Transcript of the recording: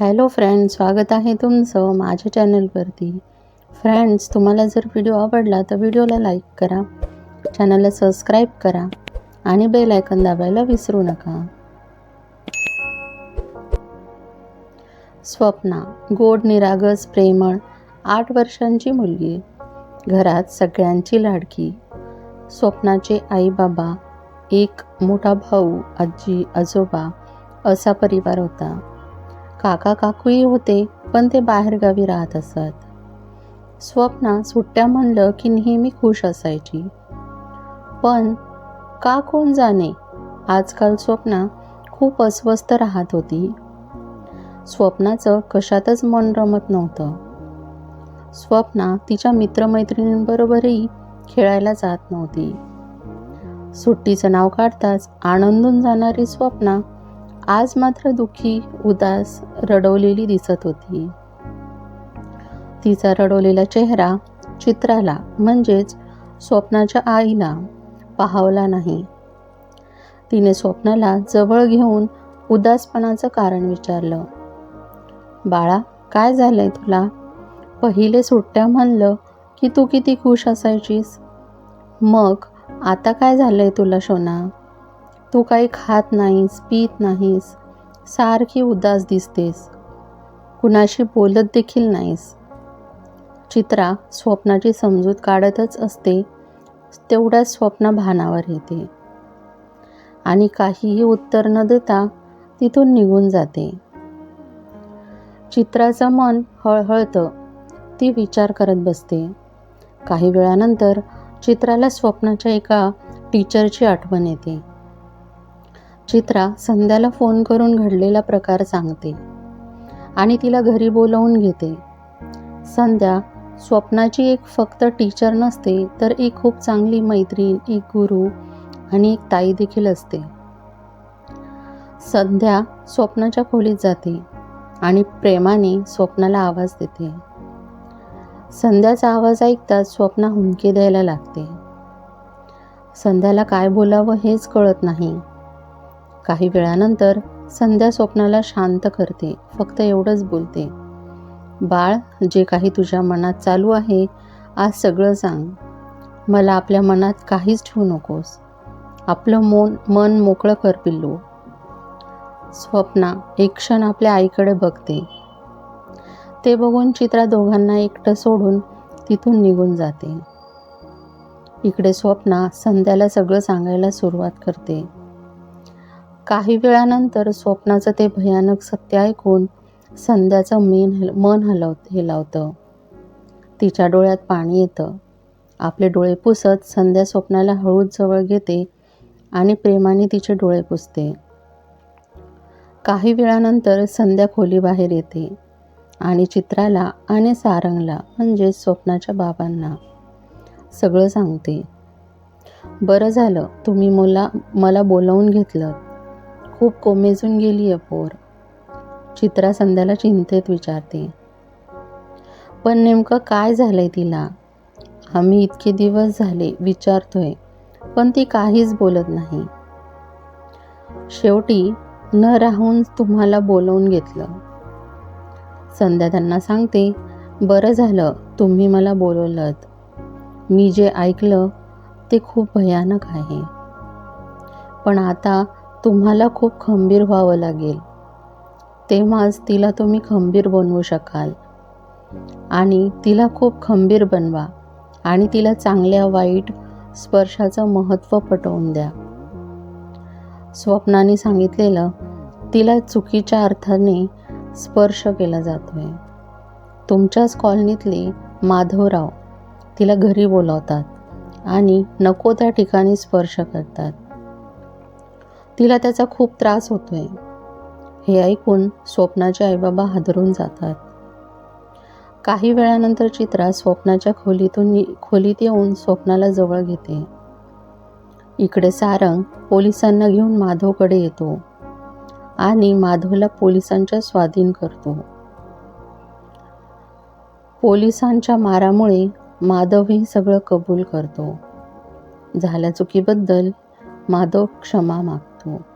Hello friends स्वागत आहे तुमचं माझ्या चॅनलवरती. फ्रेंड्स तुम्हाला जर व्हिडिओ आवडला तर व्हिडिओला लाईक करा चॅनलला सबस्क्राईब करा आणि बेल आयकन दाबायला विसरू नका. स्वप्ना गोड निरागस प्रेमळ आठ वर्षांची मुलगी घरात सगळ्यांची लाडकी. स्वप्नाचे आई बाबा एक मोठा भाऊ आजी आजोबा असा परिवार होता. काका काकूही होते पण ते बाहेरगावी राहत असत. स्वप्ना सुट्ट्या म्हणलं की नेहमी खुश असायची. पण का कोण जाणे? आजकाल स्वप्ना खूप अस्वस्थ राहत होती. स्वप्नाचं कशातच मन रमत नव्हतं. स्वप्ना तिच्या मित्रमैत्रिणींबरोबरही खेळायला जात नव्हती. सुट्टीचं नाव काढताच आनंदून जाणारी स्वप्ना आज मात्र दुःखी उदास रडवलेली दिसत होती. तिचा रडवलेला चेहरा चित्राला म्हणजेच स्वप्नाच्या आईला पाहावला नाही. तिने स्वप्नाला जवळ घेऊन उदासपणाचं कारण विचारलं. बाळा काय झालंय तुला? पहिले सुट्ट्या म्हणलं की तू किती खुश असायचीस? मग आता काय झालंय तुला शोना तू काही खात नाहीस पित नाहीस सारखी उदास दिसतेस. कुणाशी बोलत देखील नाहीस. चित्रा स्वप्नाची समजूत काढतच असते तेवढ्याच स्वप्न भानावर येते. आणि काहीही उत्तर न देता तिथून निघून जाते. चित्राचं मन हळहळतं ती विचार करत बसते. काही वेळानंतर चित्राला स्वप्नाच्या एका टीचरची आठवण येते. चित्रा संध्याला फोन करून घडलेला प्रकार सांगते आणि तिला घरी बोलवून घेते. संध्या स्वप्नाची एक फक्त टीचर नसते तर एक खूप चांगली मैत्रीण एक गुरु आणि एक ताई देखील असते. संध्या स्वप्नाच्या खोलीत जाते आणि प्रेमाने स्वप्नाला आवाज देते. संध्याचा आवाज ऐकताच स्वप्ना हुंके द्यायला लागते. संध्याला काय बोलावं हेच कळत नाही. काही वेळानंतर संध्या स्वप्नाला शांत करते फक्त एवढंच बोलते. बाळ जे काही तुझ्या मनात चालू आहे आज सगळं सांग. मला आपल्या मनात काहीच ठेवू नकोस. आपलं मन मन मोकळं कर पिल्लू. स्वप्ना एक क्षण आपल्या आईकडे बघते. ते बघून चित्रा दोघांना एकटं सोडून तिथून निघून जाते. इकडे स्वप्ना संध्याला सगळं सांगायला सुरुवात करते. काही वेळानंतर स्वप्नाचं ते भयानक सत्य ऐकून संध्याचं मेन हल मन हलव हिलावतं. तिच्या डोळ्यात पाणी येतं. आपले डोळे पुसत संध्या स्वप्नाला हळूच जवळ घेते आणि प्रेमाने तिचे डोळे पुसते. काही वेळानंतर संध्या खोलीबाहेर येते आणि चित्राला आणि सारंगला म्हणजे स्वप्नाच्या बाबांना सगळं सांगते. बरं झालं तुम्ही मला मला बोलवून घेतलं. खूप कोमेजून गेली आहे पोर. चित्रा संध्याला चिंतेत विचारते. पण नेमकं काय झालंय तिला? आम्ही इतके दिवस झाले विचारतोय पण ती काहीच बोलत नाही. शेवटी न राहून तुम्हाला बोलवून घेतलं. संध्या त्यांना सांगते बरं झालं तुम्ही मला बोलवलं मी जे ऐकलं ते खूप भयानक आहे. पण आता तुम्हाला खूप खंबीर व्हावं लागेल. तेव्हाच तिला तुम्ही खंबीर बनवू शकाल. आणि तिला खूप खंबीर बनवा आणि तिला चांगल्या वाईट स्पर्शाचं महत्त्व पटवून द्या. स्वप्नाने सांगितलेलं तिला चुकीच्या अर्थाने स्पर्श केला जातोय. तुमच्याच कॉलनीतले माधवराव तिला घरी बोलावतात आणि नको त्या ठिकाणी स्पर्श करतात. तिला त्याचा खूप त्रास होतोय. हे ऐकून स्वप्नाचे आईबाबा हादरून जातात. काही वेळानंतर चित्रा स्वप्नाच्या खोलीतून खोलीत येऊन स्वप्नाला जवळ घेते. इकडे सारंग पोलिसांना घेऊन माधवकडे येतो आणि माधवला पोलिसांच्या स्वाधीन करतो. पोलिसांच्या मारामुळे माधवही सगळं कबूल करतो. झाल्या चुकीबद्दल माधव क्षमा मागतो. 嗯